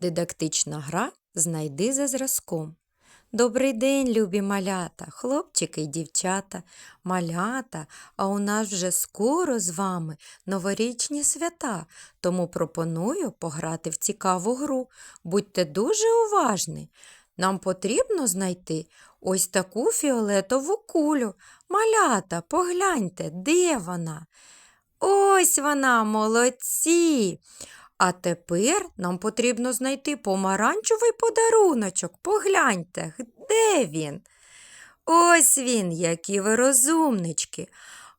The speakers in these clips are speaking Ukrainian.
Дидактична гра Знайди за зразком. Добрий день, любі малята, хлопчики й дівчата, малята, а у нас вже скоро з вами новорічні свята, тому пропоную пограти в цікаву гру. Будьте дуже уважні. Нам потрібно знайти ось таку фіолетову кулю. Малята, погляньте, де вона? Ось вона, молодці. А тепер нам потрібно знайти помаранчевий подаруночок. Погляньте, де він? Ось він, які ви розумнички.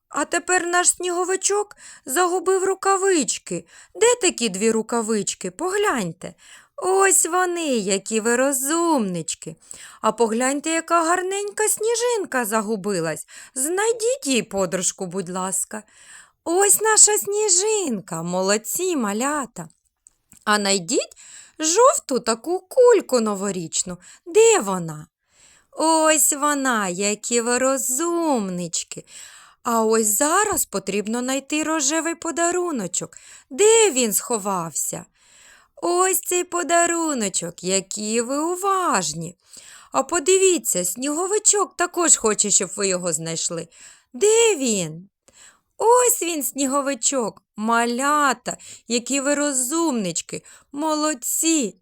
А тепер наш сніговичок загубив рукавички. Де такі дві рукавички? Погляньте. Ось вони, які ви розумнички. А погляньте, яка гарненька сніжинка загубилась. Знайдіть їй подружку, будь ласка. Ось наша сніжинка, молодці малята. А найдіть жовту таку кульку новорічну. Де вона? Ось вона, які ви розумнички. А ось зараз потрібно знайти рожевий подаруночок. Де він сховався? Ось цей подаруночок, які ви уважні. А подивіться, сніговичок також хоче, щоб ви його знайшли. Де він? Ось він, сніговичок, малята, які ви розумнички, молодці.